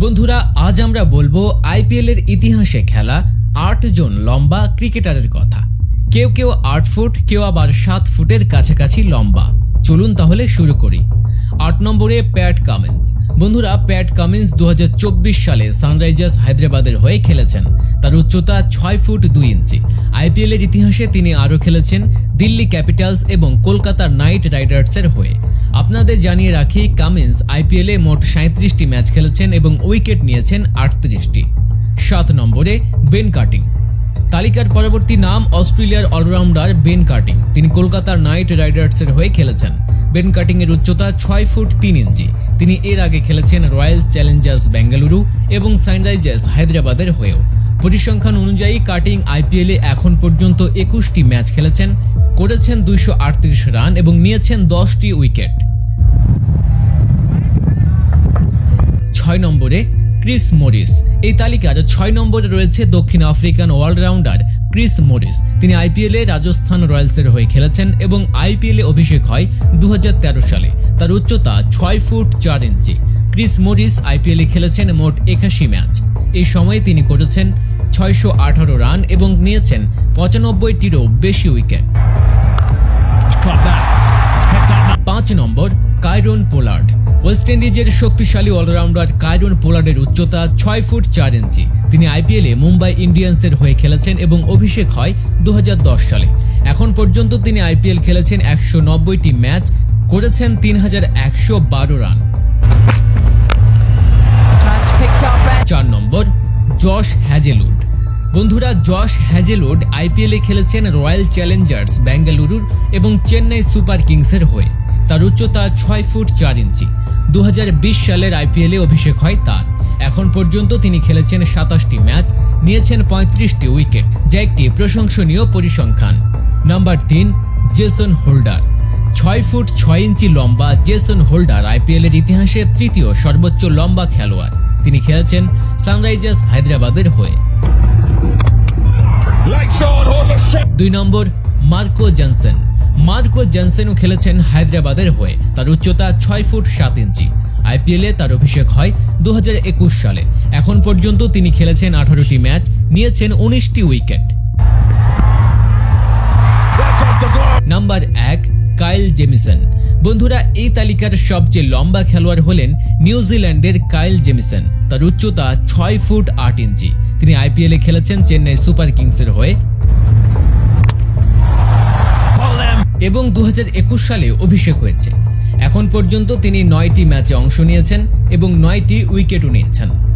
বন্ধুরা, আজ আমরা বলব আইপিএল এর ইতিহাসে খেলা আট জন লম্বা ক্রিকেটারের কথা। কেউ কেউ আট ফুট, কেউ আবার সাত ফুটের কাছাকাছি লম্বা। চলুন তাহলে শুরু করি। আট নম্বরে প্যাট কামিন্স। বন্ধুরা, প্যাট কামিন্স দু হাজার চব্বিশ সালে সানরাইজার্স হায়দ্রাবাদের হয়ে খেলেছেন। তার উচ্চতা ছয় ফুট দুই ইঞ্চি। আইপিএল এর ইতিহাসে তিনি আরও খেলেছেন দিল্লি ক্যাপিটালস এবং কলকাতা নাইট রাইডার্সের হয়ে। আপনাদের জানিয়ে রাখি কামিন্স আইপিএলে মোট সাঁত্রিশটি ম্যাচ খেলেছেন এবং উইকেট নিয়েছেন আটত্রিশটি। সাত নম্বরে বেন কাটিং। তালিকার পরবর্তী নাম অস্ট্রেলিয়ার অলরাউন্ডার বেন কাটিং। তিনি কলকাতার নাইট রাইডার্সের হয়ে খেলেছেন। বেন কাটিং এর উচ্চতা ছয় ফুট তিন ইঞ্চি। তিনি এর আগে খেলেছেন রয়্যাল চ্যালেঞ্জার্স বেঙ্গালুরু এবং সানরাইজার্স হায়দ্রাবাদের হয়েও। পরিসংখ্যান অনুযায়ী কাটিং আইপিএলে এখন পর্যন্ত একুশটি ম্যাচ খেলেছেন করেছেন দুইশো আটত্রিশ রান এবং নিয়েছেন দশটি উইকেট। ছয় নম্বরে ক্রিস মরিস। এই তালিকার ছয় নম্বরে রয়েছে দক্ষিণ আফ্রিকান অলরাউন্ডার ক্রিস মরিস। তিনি আইপিএলে রাজস্থান রয়্যালসের হয়ে খেলেছেন এবং আইপিএলে অভিষেক হয় দু হাজার তেরো সালে। তার উচ্চতা ছয় ফুট চার ইঞ্চি। ক্রিস মরিস আইপিএলে খেলেছেন মোট একাশি ম্যাচ। এই সময়ে তিনি করেছেন ছয়শো আঠারো রান এবং নিয়েছেন পঁচানব্বইটিরও বেশি উইকেট। পাঁচ নম্বর কাইরন পোলার্ড। ওয়েস্ট ইন্ডিজের শক্তিশালী অলরাউন্ডার কাইরন পোলার্ডের উচ্চতা ছয় ফুট চার ইঞ্চি। তিনি আইপিএলে মুম্বাই ইন্ডিয়ান্সের হয়ে খেলেছেন এবং অভিষেক হয় দু হাজার দশ সালে। এখন পর্যন্ত তিনি আইপিএল খেলেছেন একশো নব্বইটি ম্যাচ করেছেন তিন হাজার একশো বারো রান। চার নম্বর জশ হ্যাজেলুড বন্ধুরা, জশ হ্যাজেলুড আইপিএলে খেলেছেন রয়্যাল চ্যালেঞ্জার্স বেঙ্গালুরুর এবং চেন্নাই সুপার কিংসের হয়ে। তার উচ্চতা ছয় ফুট চার ইঞ্চি। দু হাজার বিশ সালের আইপিএলে অভিষেক হয় তার। এখন পর্যন্ত তিনি খেলেছেন সাতাশটি ম্যাচ, নিয়েছেন পঁয়ত্রিশটি উইকেট, যা একটি প্রশংসনীয় পরিসংখ্যান। নাম্বার তিন, জেসন হোল্ডার। ছয় ফুট ছয় ইঞ্চি লম্বা জেসন হোল্ডার আইপিএল এর ইতিহাসে তৃতীয় সর্বোচ্চ লম্বা খেলোয়াড়। তিনি খেলেছেন সানরাইজার্স হায়দ্রাবাদের হয়ে। দুই নম্বর মার্কো জনসন। মার্কো জনসেনও খেলেছেন হায়দ্রাবাদের হয়ে। তার উচ্চতা ছয় ফুট সাত ইঞ্চি। আইপিএলে তার অভিষেক হয় দুই হাজার একুশ সালে। এখন পর্যন্ত তিনি খেলেছেন আঠারোটি ম্যাচ নিয়েছেন উনিশটি উইকেট. নাম্বার এক কাইল জেমিসন। বন্ধুরা এই তালিকার সবচেয়ে লম্বা খেলোয়াড় হলেন নিউজিল্যান্ডের কাইল জেমিসন। তার উচ্চতা ছয় ফুট আট ইঞ্চি। তিনি আইপিএলে খেলেছেন চেন্নাই সুপার কিংসের হয়ে। এবং দু হাজার একুশ সালে অভিষেক হয়েছে। এখন পর্যন্ত তিনি নয়টি ম্যাচে অংশ নিয়েছেন এবং নয়টি উইকেটও নিয়েছেন।